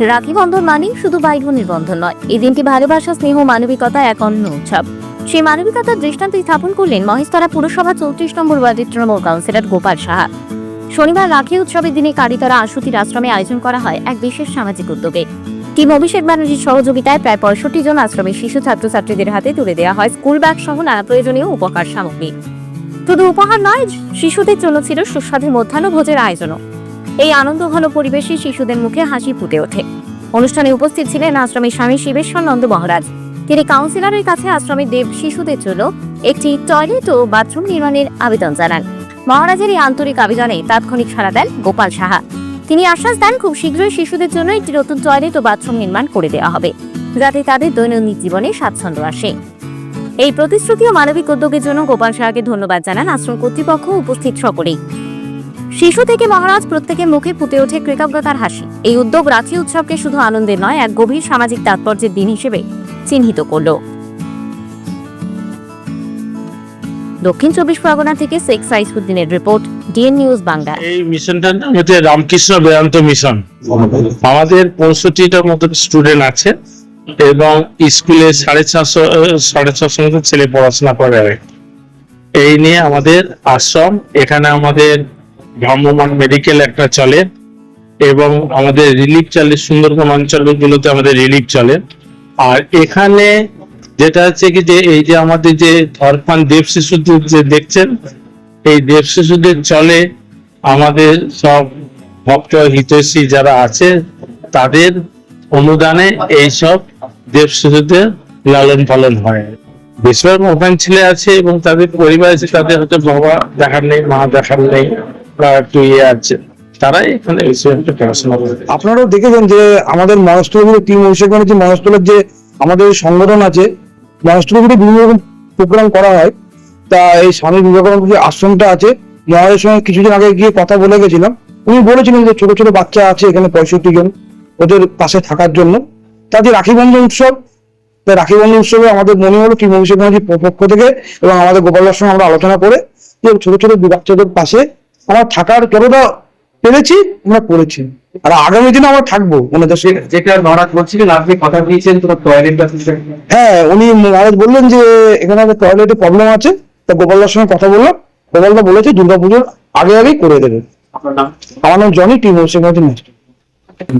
রাখি বন্ধন মানেই শুধু ভাই বোনের বন্ধন নয়। এই দিনটি ভালোবাসা, স্নেহ, মানবিকতা এক অন্য উৎসব। সেই মানবিকতার দৃষ্টান্ত স্থাপন করলেন মহেশতলা পুরসভা চৌত্রিশ নম্বর ওয়ার্ডের তৃণমূল কাউন্সিলর গোপাল সাহা। শনিবার রাখি উৎসবের দিনে কারিতলা আশুতির আশ্রমে আয়োজন করা হয় এক বিশেষ সামাজিক উদ্যোগে। টিম অভিষেক ব্যানার্জির সহযোগিতায় প্রায় পঁয়ষট্টি জন আশ্রমের শিশু ছাত্রছাত্রীদের হাতে তুলে দেওয়া হয় স্কুল ব্যাগ সহ নানা প্রয়োজনীয় উপহার সামগ্রী। শুধু উপহার নয়, শিশুদের জন্য ছিল সুস্বাদু মধ্যাহ্ন ভোজের আয়োজনও। এই আনন্দ ঘন পরিবেশে শিশুদের মুখে হাসি ফুটে ওঠে। অনুষ্ঠানে উপস্থিত ছিলেন আশ্রমের স্বামী শিবেশ্বর নন্দ মহারাজ। তিনি কাউন্সিলরের কাছে আশ্রমের দেব শিশুদের জন্য একটি টয়লেট ও বাথরুম নির্মাণের আবেদন জানান। মহারাজের এই আন্তরিক আবেদনে তাৎক্ষণিক সাড়া দেন গোপাল সাহা। তিনি আশ্বাস দেন খুব শীঘ্রই শিশুদের জন্য একটি নতুন টয়লেট ও বাথরুম নির্মাণ করে দেওয়া হবে, যাতে তাদের দৈনন্দিন জীবনে স্বাচ্ছন্দ্য আসে। এই প্রতিশ্রুতি ও মানবিক উদ্যোগের জন্য গোপাল সাহাকে ধন্যবাদ জানান আশ্রম কর্তৃপক্ষ উপস্থিত সকলেই। শিশু থেকে মহারাজ প্রত্যেকের মুখে ফুটে ওঠে কৃতজ্ঞতার হাসি। এই উদ্যোগ রাখি উৎসবকে শুধু আনন্দের নয়, এক গভীর সামাজিক তাৎপর্যের দিন হিসেবে চিহ্নিত করল। দক্ষিণ চব্বিশ পরগনা থেকে শেখ সাইসুদ্দিনের রিপোর্ট, ডিএন নিউজ বাংলা। এই মিশনটার নাম হচ্ছে রামকৃষ্ণ বেদান্ত মিশন। আমাদের পঁয়ষট্টিটার মতো স্টুডেন্ট আছে এবং স্কুলে সাড়ে চারশো, সাড়ে ছশো মতো ছেলে পড়াশোনা করে। এই নিয়ে আমাদের আশ্রম, এখানে আমাদের ভ্রাম্যমান মেডিকেল একটা চলে এবং আমাদের রিলিফ চলে সুন্দরবন অঞ্চলগুলোতে আমাদের রিলিফ চলে। আর এখানে যেটা হচ্ছে কি যে, এই যে আমাদের যে ধরফান দেব শিশুদের যে দেখছেন, এই দেব শিশুদের চলে আমাদের সব ভক্ত হিতৈষী যারা আছে, তাদের অনুদানে এইসব দেব শিশুদের লালন পালন হয়। বেশিরভাগ ওখান ছেলে আছে এবং তাদের পরিবার আছে, তাদের হয়তো বাবা দেখার নেই, মা দেখার নেই। আপনারাও দেখেছেন যে আমাদের মনস্থলগুলো টিম অভিষেক যে মনস্থলের যে আমাদের সংগঠন আছে মনস্থলগুলি বিভিন্ন রকম প্রোগ্রাম করা হয়। তা এই স্বামী বিবেকানন্দ যে আশ্রমটা আছে, মহারাজের সঙ্গে কিছুদিন আগে গিয়ে কথা বলে গেছিলাম। উনি বলেছিলেন যে ছোট ছোট বাচ্চা আছে এখানে পঁয়ষট্টি জন, ওদের পাশে থাকার জন্য। তাদের রাখি বন্ধন উৎসব রাখি বন্ধন উৎসবে আমাদের মনে হলো টিম অভিষেক ব্যানার্জির পক্ষ থেকে এবং আমাদের গোপালদার সঙ্গে আমরা আলোচনা করে যে ছোট ছোট বাচ্চাদের পাশে আমার থাকার যতটা পেরেছি আমরা করেছি। আর আগামী দিনে আমরা থাকব। মানে সঙ্গে যেটা মহারাজ বলছিলেন আপনি কথা দিয়েছেন তোমার টয়লেট হ্যাঁ উনি মহারাজ বললেন যে এখানে একটা টয়লেটে প্রবলেম আছে। তা গোপালদার সঙ্গে কথা বললাম গোপালদা বলেছে দুর্গাপুজোর আগে আগেই করে দেবে। আমার নাম জনি টিম সেক্রেটারি